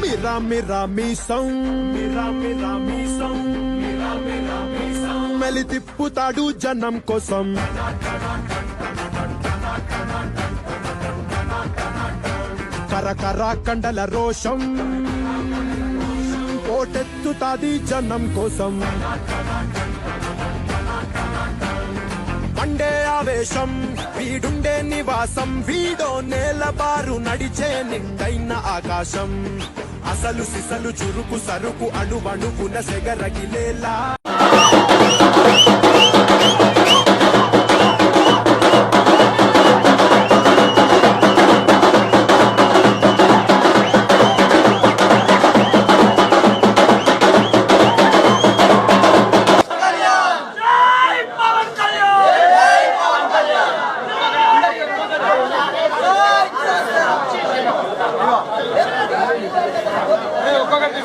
మిరా మిరా మీసం మిరా మీసం మెలి తిప్పుతాడు జనం కోసం. కరకర కండల రోషం. పోటెత్తుతాది జనం కోసం. మండే ఆవేశం వీడుండే నివాసం వీడో నేలబారు నడిచే నిండైన ఆకాశం. అసలు సిసలు చురుకు సరుకు అణువణువున సెగరగిలేలా.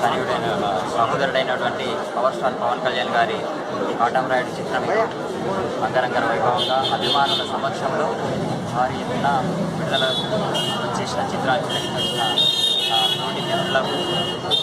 తనయుడైన సహోదరుడైనటువంటి పవర్ స్టార్ పవన్ కళ్యాణ్ గారి ఆటం రాయుడు చిత్రం అంగరంగ వైభవంగా అభిమానుల సమక్షంలో భారీ ఎత్తున విడుదల చేసిన చిత్రాన్ని తిలకించిన తోటి మిత్రులకు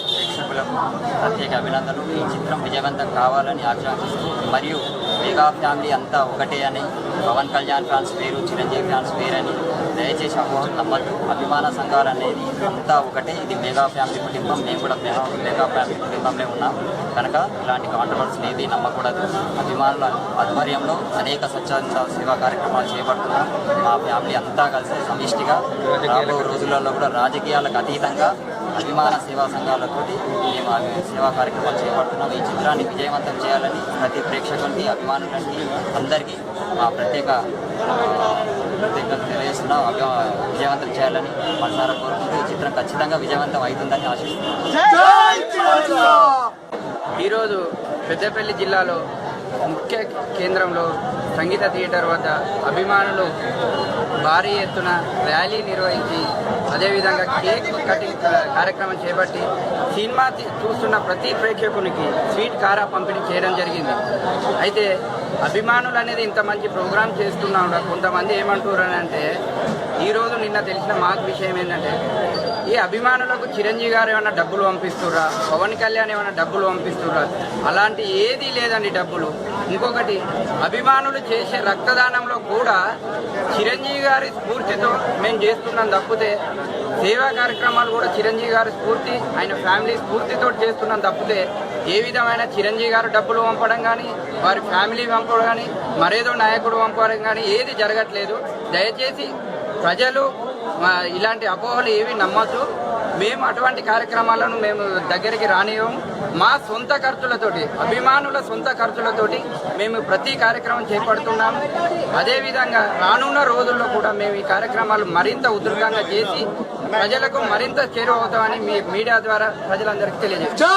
ప్రేక్షకులకు ప్రత్యేక అభినందనలు. ఈ చిత్రం విజయవంతం కావాలని ఆకాంక్షిస్తూ మరియు మెగా ఫ్యామిలీ అంతా ఒకటే అని పవన్ కళ్యాణ్ ఫ్యాన్స్ వేరు చిరంజీవి ఫ్యాన్స్ వేరని దయచేసి అపోహలు నమ్మద్దు అభిమాన సంఘాలు అనేది అంతా ఒకటే ఇది మెగా ఫ్యామిలీ కుటుంబం మేము కూడా మెగా మెగా ఫ్యామిలీ కుటుంబంలో ఉన్నాం. కనుక ఇలాంటి కాంట్రవర్సీ ఏది నమ్మకూడదు. అభిమానుల ఆధ్వర్యంలో అనేక స్వచ్ఛంద సేవా కార్యక్రమాలు చేపడుతున్నాం. మా ఫ్యామిలీ అంతా కలిసి సమిష్టిగా రాబో రోజులలో కూడా రాజకీయాలకు అతీతంగా అభిమాన సేవా సంఘాలతోటి మేము ఆ సేవా కార్యక్రమాలు చేపడుతున్నాం. ఈ చిత్రాన్ని విజయవంతం చేయాలని ప్రతి ప్రేక్షకునికి అభిమానులకి అందరికీ మా ప్రత్యేక విజయవంతం చేయాలని మనసారా కోరుకుంటూ ఈ చిత్రం ఖచ్చితంగా విజయవంతం అవుతుందని ఆశిస్తున్నాం ఈరోజు పెద్దపల్లి జిల్లాలో ముఖ్య కేంద్రంలో సంగీత థియేటర్ వద్ద అభిమానులు భారీ ఎత్తున ర్యాలీ నిర్వహించి అదేవిధంగా కేక్ కటింగ్ కార్యక్రమం చేపట్టి సినిమా చూస్తున్న ప్రతి ప్రేక్షకునికి స్వీట్ కారా పంపిణీ చేయడం జరిగింది. అయితే అభిమానులు అనేది ఇంత మంచి ప్రోగ్రాం చేస్తున్నా కూడా కొంతమంది ఏమంటున్నారు అంటే ఈరోజు నిన్న తెలిసిన మాకు విషయం ఏంటంటే ఈ అభిమానులకు చిరంజీవి గారు ఏమైనా డబ్బులు పంపిస్తుర్రా? పవన్ కళ్యాణ్ ఏమైనా డబ్బులు పంపిస్తుర్రా? అలాంటి ఏదీ లేదండి డబ్బులు. ఇంకొకటి అభిమానులు చేసే రక్తదానంలో కూడా చిరంజీవి గారి స్ఫూర్తితో మేము చేస్తున్నాం తప్పితే సేవా కార్యక్రమాలు కూడా చిరంజీవి గారి స్ఫూర్తి ఆయన ఫ్యామిలీ స్ఫూర్తితో చేస్తున్నాం తప్పితే ఏ విధమైన చిరంజీవి గారు డబ్బులు పంపడం కానీ వారి ఫ్యామిలీ పంపడం కానీ మరేదో నాయకుడు పంపడం కానీ ఏది జరగట్లేదు. దయచేసి ప్రజలు ఇలాంటి అపోహలు ఏవి నమ్మద్దు. మేము అటువంటి కార్యక్రమాలను మేము దగ్గరికి రానివ్వం. మా సొంత ఖర్చులతోటి అభిమానుల సొంత ఖర్చులతోటి మేము ప్రతి కార్యక్రమం చేపడుతున్నాము అదేవిధంగా రానున్న రోజుల్లో కూడా మేము ఈ కార్యక్రమాలు మరింత ఉధృతంగా చేసి ప్రజలకు మరింత చేరువవుతామని మీ మీడియా ద్వారా ప్రజలందరికీ తెలియజేస్తాం